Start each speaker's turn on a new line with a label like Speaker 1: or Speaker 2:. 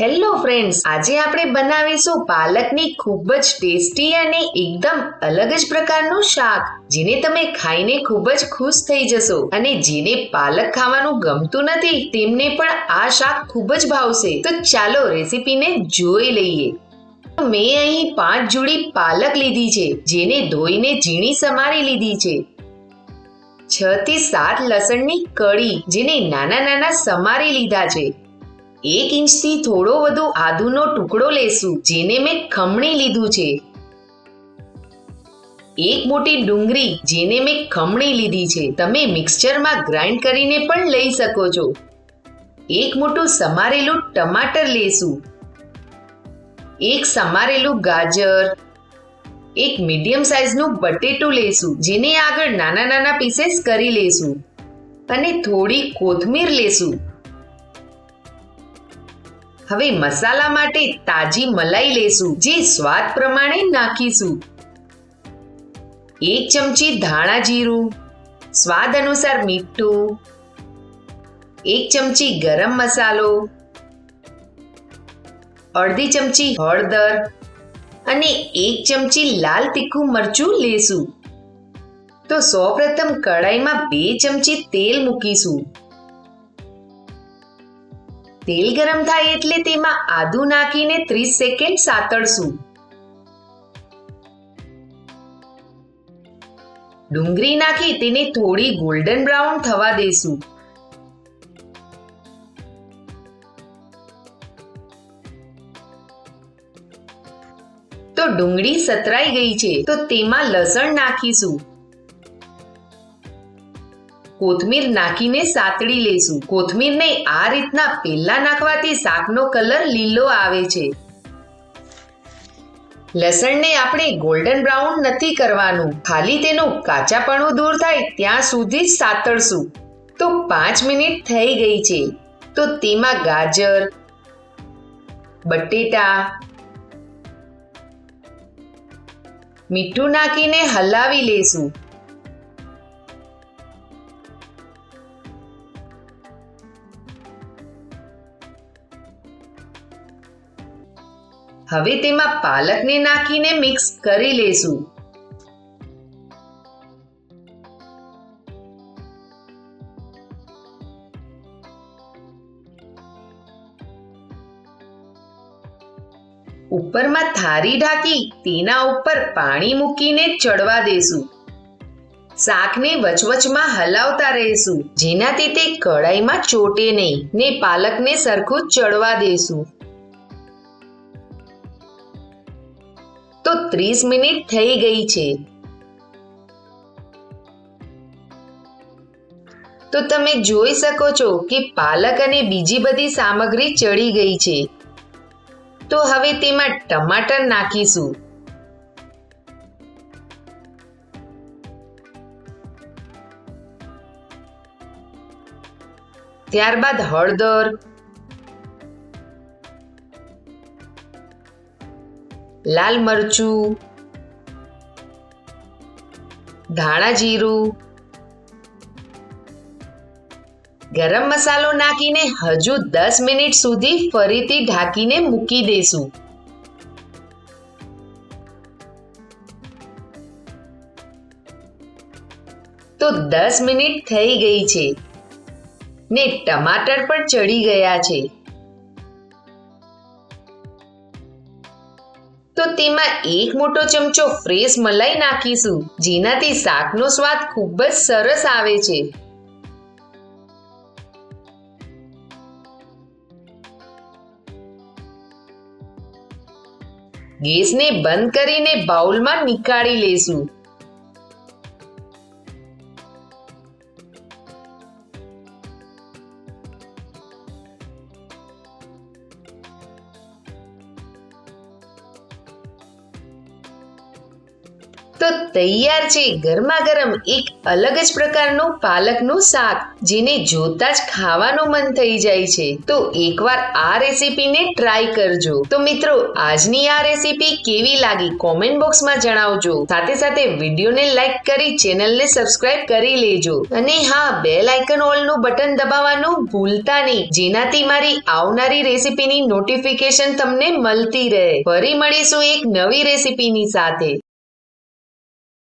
Speaker 1: Hello friends આજે આપણે બનાવીશું પાલકની ખૂબ જ ટેસ્ટી અને એકદમ અલગ જ પ્રકારનું શાક, જેને તમે ખાઈને ખૂબ જ ખુશ થઈ જશો. અને જેને પાલક ખાવાનું ગમતું નથી, તેમને પણ આ શાક ખૂબ જ ભાવશે. તો ચાલો રેસીપીને જોઈ લઈએ. મેં અહીં પાંચ જોડી પાલક લીધી છે, જેને ધોઈને ઝીણી સમારી લીધી છે. છ થી સાત લસણની કળી, જેને નાના નાના સમારી લીધા છે. એક ઇંચથી થોડો વધુ આદુનો ટુકડો લેશું, જેને મેં ખમણી લીધું છે. એક મોટી ડુંગળી, જેને મેં ખમણી લીધી છે. તમે મિક્સચરમાં ગ્રાઇન્ડ કરીને પણ લઈ શકો છો. એક મોટું સમારેલું ટમાટર લેશું. એક સમારેલું ગાજર. એક મીડિયમ સાઇઝનું બટેટું લેશું, જેને આગળ નાના નાના પીસેસ કરી લેશું. અને થોડી કોથમીર લેશું. હવે મસાલા માટે તાજી મલાઈ લેશું, જે સ્વાદ પ્રમાણે નાખીશું. એક ચમચી ધાણા જીરું, સ્વાદ અનુસાર મીઠું, એક ચમચી ગરમ મસાલો, અડધી ચમચી હળદર અને એક ચમચી લાલ તીખું મરચું લેશું. તો સૌપ્રથમ કડાઈમાં બે ચમચી તેલ મૂકીશું. તેલ ગરમ થાય એટલે તેમાં આદુ નાખીને ત્રીસ સેકન્ડ સાતળશું. ડુંગળી નાખી તેને થોડી ગોલ્ડન બ્રાઉન થવા દેશું. તો ડુંગળી સતરાઈ ગઈ છે, તો તેમાં લસણ નાખીશું. કોથમીર નાખીને સાતડી લેશું. કોથમીરને આ રીતના પહેલા નાખવાથી શાકનો કલર લીલો આવે છે. લસણને આપણે ગોલ્ડન બ્રાઉન નથી કરવાનું. ખાલી તેનું કાચાપણું દૂર થાય ત્યાં સુધી જ સાતળશું. તો પાંચ મિનિટ થઈ ગઈ છે. તો તેમાં ગાજર, બટેટા, મીઠું નાખીને હલાવી લેશું. હવે તેમાં પાલકને નાખીને મિક્સ કરી લેશું. ઉપરમાં થારી ઢાંકી તેના ઉપર પાણી મૂકીને ચડવા દેશું. શાકને વચવચમાં હલાવતા રહેશું, જેનાથી તે કડાઈમાં ચોટે નહીં ને પાલકને સરખું ચડવા દેશું. તો ત્રીસ મિનિટ થઈ ગઈ છે. તો તમે જોઈ શકો છો કે પાલક અને બીજી બધી સામગ્રી ચડી ગઈ છે. તો હવે તેમાં ટમાટર નાખીશું. ત્યારબાદ હળદર લાલ મરચું, ધાણા જીરું, ગરમ મસાલો નાખીને હજુ દસ મિનિટ સુધી ફરીથી ઢાંકીને મૂકી દેશું. તો દસ મિનિટ થઈ ગઈ છે ને ટમાટર પણ ચડી ગયા છે. તો તેમાં એક મોટો ચમચો ફ્રેશ મલાઈ નાખીશું, જેનાથી શાકનો સ્વાદ ખૂબ જ સરસ આવે છે. ગેસને બંધ કરીને બાઉલમાં નીકાળી લેશું. તો તૈયાર છે ગરમા ગરમ એક અલગ જ પ્રકારનું પાલકનું શાક, જેને જોતા જ ખાવાનું મન થઈ જાય છે. તો એકવાર આ રેસીપીને ટ્રાય કરજો. તો મિત્રો, આજની આ રેસીપી કેવી લાગી કોમેન્ટ બોક્સમાં જણાવજો. સાથે સાથે વિડીયોને લાઈક કરી ચેનલને સબસ્ક્રાઇબ કરી લેજો. અને હા, બેલ આઇકન ઓલનું બટન દબાવવાનું ભૂલતા નહીં, જેનાથી મારી આવનારી રેસીપીની નોટિફિકેશન તમને મળતી રહે. ફરી મળીશું એક નવી રેસીપીની સાથે.